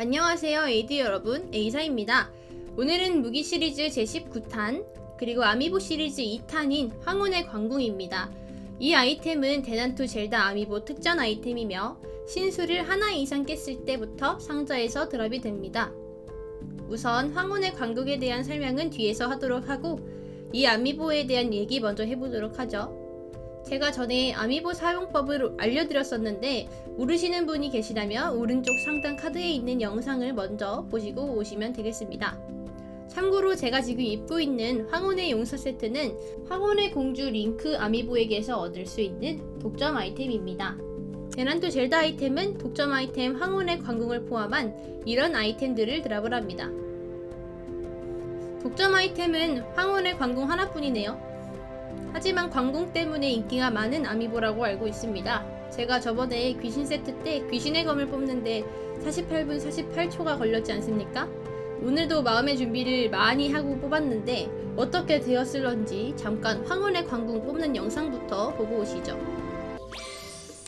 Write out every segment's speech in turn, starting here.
안녕하세요 에이드 여러분. 에이사입니다. 오늘은 무기 시리즈 제19탄 그리고 아미보 시리즈 2탄인 황혼의 광궁입니다. 이 아이템은 대난투 젤다 아미보 특전 아이템이며 신수를 하나 이상 깼을 때부터 상자에서 드랍이 됩니다. 우선 황혼의 광궁에 대한 설명은 뒤에서 하도록 하고 이 아미보에 대한 얘기 먼저 해보도록 하죠 제가 전에 아미보 사용법을 알려드렸었는데 모르시는 분이 계시다면 오른쪽 상단 카드에 있는 영상을 먼저 보시고 오시면 되겠습니다. 참고로 제가 지금 입고 있는 황혼의 용서 세트는 황혼의 공주 링크 아미보에게서 얻을 수 있는 독점 아이템입니다. 대난도 젤다 아이템은 독점 아이템 황혼의 광궁을 포함한 이런 아이템들을 드랍을 합니다. 독점 아이템은 황혼의 광궁 하나뿐이네요. 하지만 광궁 때문에 인기가 많은 아미보라고 알고 있습니다. 제가 저번에 귀신 세트 때 귀신의 검을 뽑는데 48분 48초가 걸렸지 않습니까? 오늘도 마음의 준비를 많이 하고 뽑았는데 어떻게 되었을런지 잠깐 황혼의 광궁 뽑는 영상부터 보고 오시죠.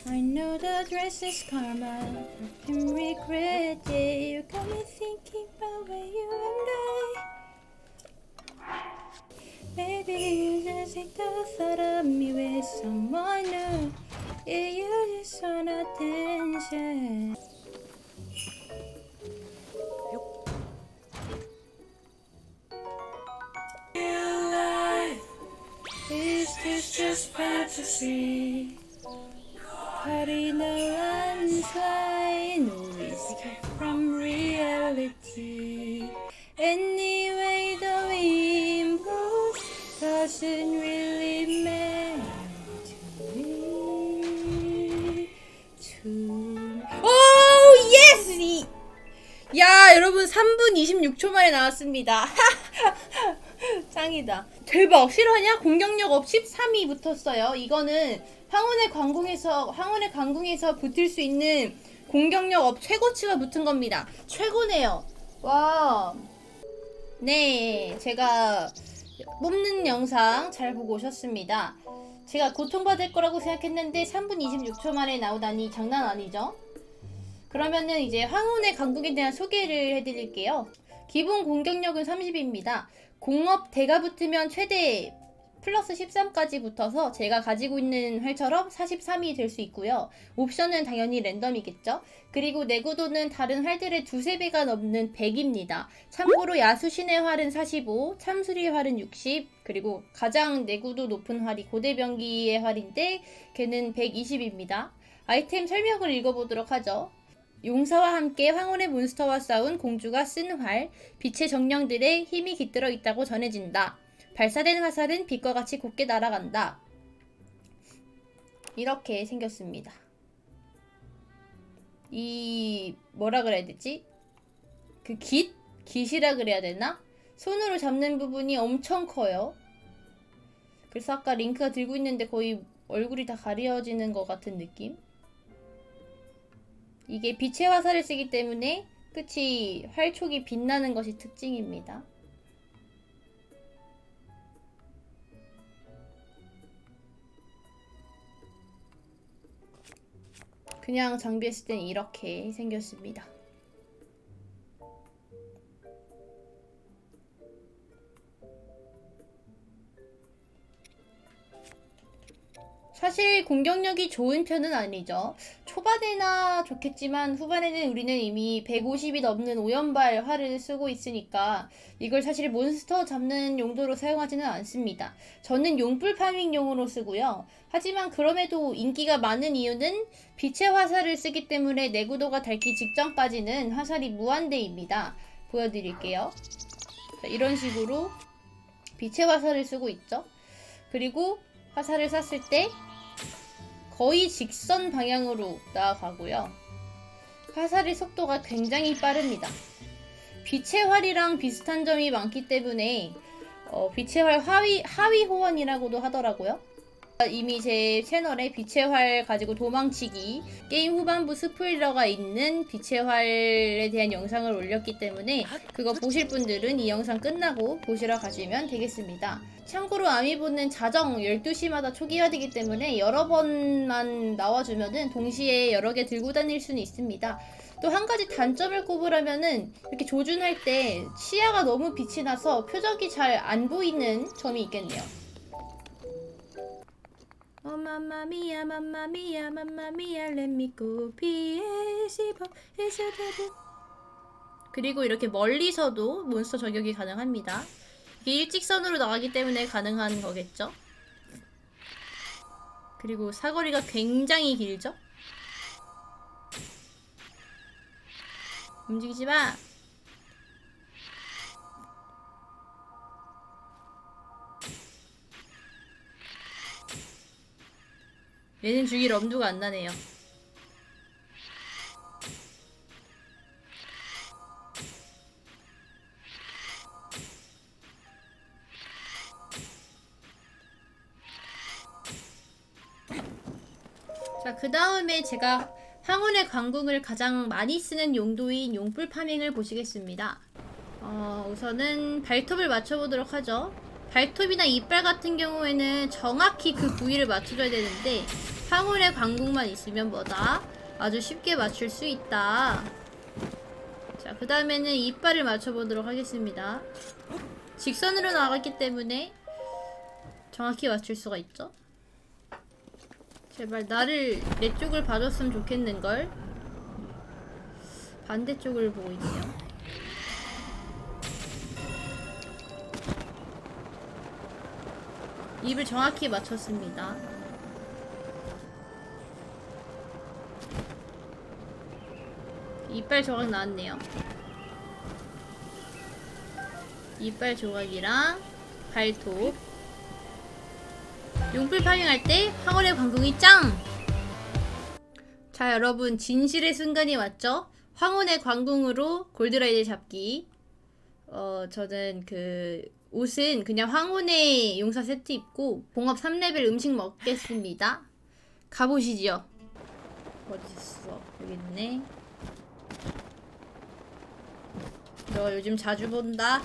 I know the dress is karma, I can regret it. You got me thinking about where you and I. Maybe you just take the thought of me with someone new. Yeah, you just want attention. Real life is this just fantasy? Party no no escape from 야 여러분 3분 26초 만에 나왔습니다. 짱이다. 대박 실화냐? 공격력 업 13이 붙었어요. 이거는 황혼의 광궁에서 황혼의 광궁에서 붙을 수 있는 공격력 업 최고치가 붙은 겁니다. 최고네요. 와. 네, 제가 뽑는 영상 잘 보고 오셨습니다. 제가 고통받을 거라고 생각했는데 3분 26초 만에 나오다니 장난 아니죠? 그러면은 이제 황혼의 강국에 대한 소개를 해드릴게요. 기본 공격력은 30입니다. 공업 대가 붙으면 최대 플러스 13까지 붙어서 제가 가지고 있는 활처럼 43이 될 수 있고요. 옵션은 당연히 랜덤이겠죠. 그리고 내구도는 다른 활들의 두세 배가 넘는 100입니다. 참고로 야수신의 활은 45, 참수리의 활은 60, 그리고 가장 내구도 높은 활이 고대병기의 활인데 걔는 120입니다. 아이템 설명을 읽어보도록 하죠. 용사와 함께 황혼의 몬스터와 싸운 공주가 쓴 활, 빛의 정령들의 힘이 깃들어 있다고 전해진다. 발사된 화살은 빛과 같이 곱게 날아간다. 이렇게 생겼습니다. 이 뭐라 그래야 되지? 그 깃? 깃이라 그래야 되나? 손으로 잡는 부분이 엄청 커요. 그래서 아까 링크가 들고 있는데 거의 얼굴이 다 가려지는 것 같은 느낌? 이게 빛의 화살을 쓰기 때문에 끝이 활촉이 빛나는 것이 특징입니다. 그냥 장비했을 땐 이렇게 생겼습니다. 사실 공격력이 좋은 편은 아니죠. 초반에나 좋겠지만 후반에는 우리는 이미 150이 넘는 오연발 활을 쓰고 있으니까 이걸 사실 몬스터 잡는 용도로 사용하지는 않습니다. 저는 용불 파밍용으로 쓰고요. 하지만 그럼에도 인기가 많은 이유는 빛의 화살을 쓰기 때문에 내구도가 닳기 직전까지는 화살이 무한대입니다. 보여드릴게요. 자, 이런 식으로 빛의 화살을 쓰고 있죠. 그리고 화살을 쐈을 때 거의 직선 방향으로 나아가고요. 화살의 속도가 굉장히 빠릅니다. 빛의 활이랑 비슷한 점이 많기 때문에 어, 빛의 활 하위, 하위 호원이라고도 하더라고요. 이미 제 채널에 빛의 활 가지고 도망치기 게임 후반부 스포일러가 있는 빛의 활에 대한 영상을 올렸기 때문에 그거 보실 분들은 이 영상 끝나고 보시러 가시면 되겠습니다. 참고로 아미보는 자정 12시마다 초기화되기 때문에 여러 번만 나와주면은 동시에 여러 개 들고 다닐 수는 있습니다. 또 한 가지 단점을 꼽으라면은 이렇게 조준할 때 시야가 너무 빛이 나서 표적이 잘 안 보이는 점이 있겠네요. 어 맘마미야 맘마미야 맘마미야 let me go 비에시버 에스데드 그리고 이렇게 멀리서도 몬스터 저격이 가능합니다. 일직선으로 나가기 때문에 가능한 거겠죠? 그리고 사거리가 굉장히 길죠? 움직이지 마! 얘는 죽일 엄두가 안 나네요. 자, 그 다음에 제가 황혼의 관궁을 가장 많이 쓰는 용도인 용불 파밍을 보시겠습니다. 어, 우선은 발톱을 맞춰보도록 하죠. 발톱이나 이빨 같은 경우에는 정확히 그 부위를 맞춰줘야 되는데 황홀의 관궁만 있으면 뭐다? 아주 쉽게 맞출 수 있다. 자, 그 다음에는 이빨을 맞춰보도록 하겠습니다. 직선으로 나갔기 때문에 정확히 맞출 수가 있죠. 제발 나를 내 쪽을 봐줬으면 좋겠는걸. 반대쪽을 보고 있네요. 입을 정확히 맞췄습니다. 이빨 조각 나왔네요. 이빨 조각이랑 발톱. 용불 파밍할 때 황홀의 관궁이 짱! 자 여러분 진실의 순간이 왔죠? 황혼의 관궁으로 골드라이드 잡기 어 저는 그 옷은 그냥 황혼의 용사 세트 입고 봉합 3레벨 음식 먹겠습니다. 가보시죠. 어딨어? 여기 있네. 너 요즘 자주 본다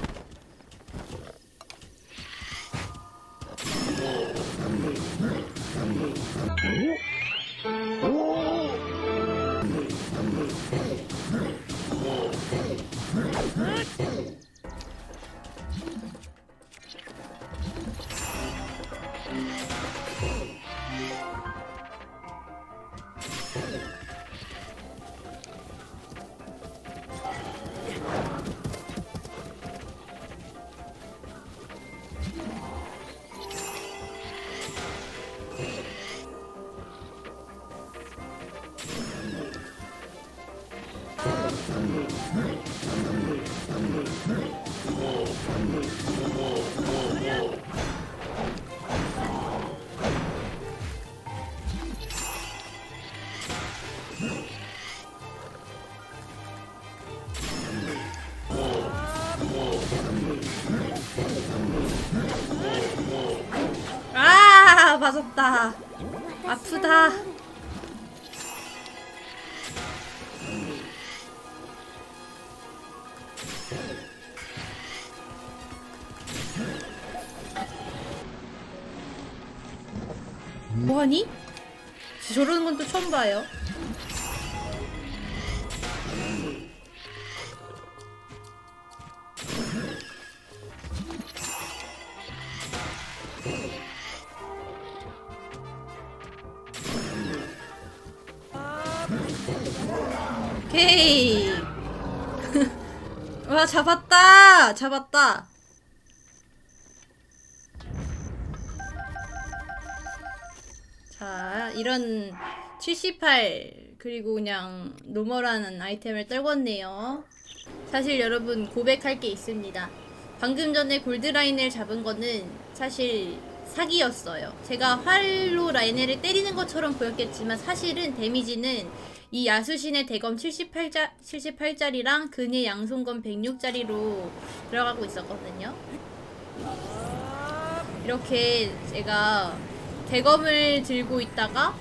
아 맞았다. 아프다. 뭐하니? 저러는 건 또 처음 봐요 와 잡았다! 잡았다! 자 이런 78 그리고 그냥 노멀한 아이템을 떨궜네요. 사실 여러분 고백할 게 있습니다. 방금 전에 골드라인을 잡은 거는 사실 사기였어요 제가 활로 라인을 때리는 것처럼 보였겠지만 사실은 데미지는 이 야수신의 대검 78자, 78짜리랑 근의 양손검 106짜리로 들어가고 있었거든요. 이렇게 제가 대검을 들고 있다가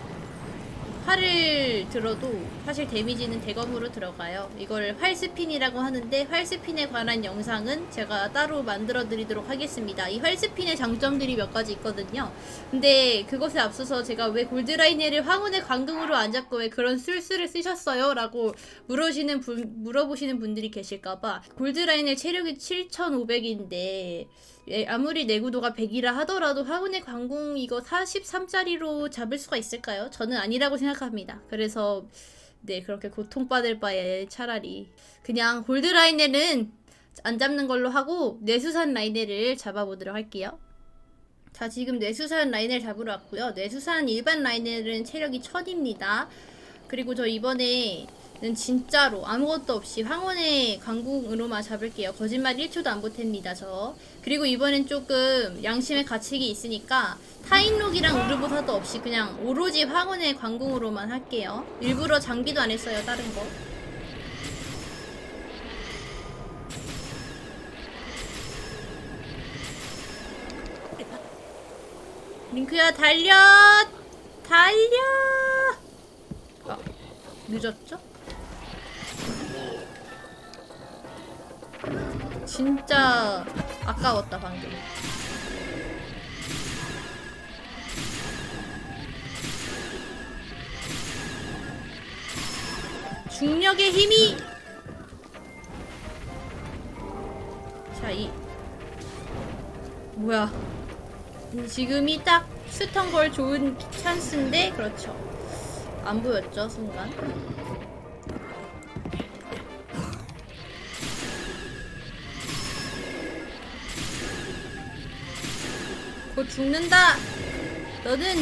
활을 들어도 사실 데미지는 대검으로 들어가요. 이걸 활스핀이라고 하는데 활스핀에 관한 영상은 제가 따로 만들어 드리도록 하겠습니다. 이 활스핀의 장점들이 몇 가지 있거든요. 근데 그것에 앞서서 제가 왜 골드라이네를 황혼의 광금으로 안 잡고 왜 그런 술수를 쓰셨어요? 라고 물으시는 분, 물어보시는 분들이 계실까봐 골드라인의 체력이 7,500인데 예, 아무리 내구도가 100이라 하더라도 화군의 광궁 이거 43짜리로 잡을 수가 있을까요? 저는 아니라고 생각합니다. 그래서 네 그렇게 고통받을 바에 차라리 그냥 골드 라인에는 안 잡는 걸로 하고 뇌수산 라인을 잡아보도록 할게요. 자 지금 뇌수산 라인을 잡으러 왔고요. 뇌수산 일반 라인은 체력이 1000입니다. 그리고 저 이번에 는 진짜로 아무것도 없이 황혼의 강궁으로만 잡을게요. 거짓말 1초도 안 보탭니다, 저. 그리고 이번엔 조금 양심의 가책이 있으니까 타인록이랑 우르보사도 없이 그냥 오로지 황혼의 광궁으로만 할게요. 일부러 장비도 안 했어요, 다른 거. 링크야, 달려! 달려! 아, 늦었죠? 진짜 아까웠다 방금. 중력의 힘이 자 이 뭐야? 지금이 딱 스턴 걸 좋은 찬스인데? 그렇죠. 안 보였죠 순간 죽는다. 너는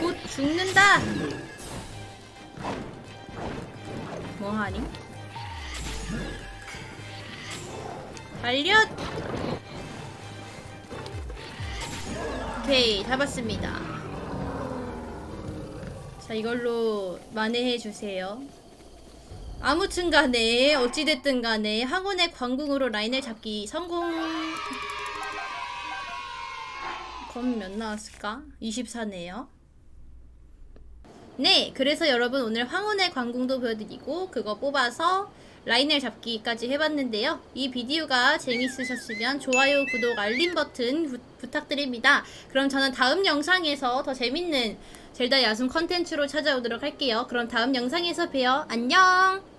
곧 죽는다. 뭐하니? 달려! 오케이, 잡았습니다. 자, 이걸로 만회해 주세요. 아무튼 간에, 어찌됐든 간에, 항원의 광궁으로 라인을 잡기 성공! 그럼 몇 나왔을까? 24네요. 네, 그래서 여러분 오늘 황혼의 광궁도 보여드리고 그거 뽑아서 라인을 잡기까지 해봤는데요. 이 비디오가 재밌으셨으면 좋아요, 구독, 알림 버튼 부, 부탁드립니다. 그럼 저는 다음 영상에서 더 재밌는 젤다 야숨 컨텐츠로 찾아오도록 할게요. 그럼 다음 영상에서 봬요. 안녕!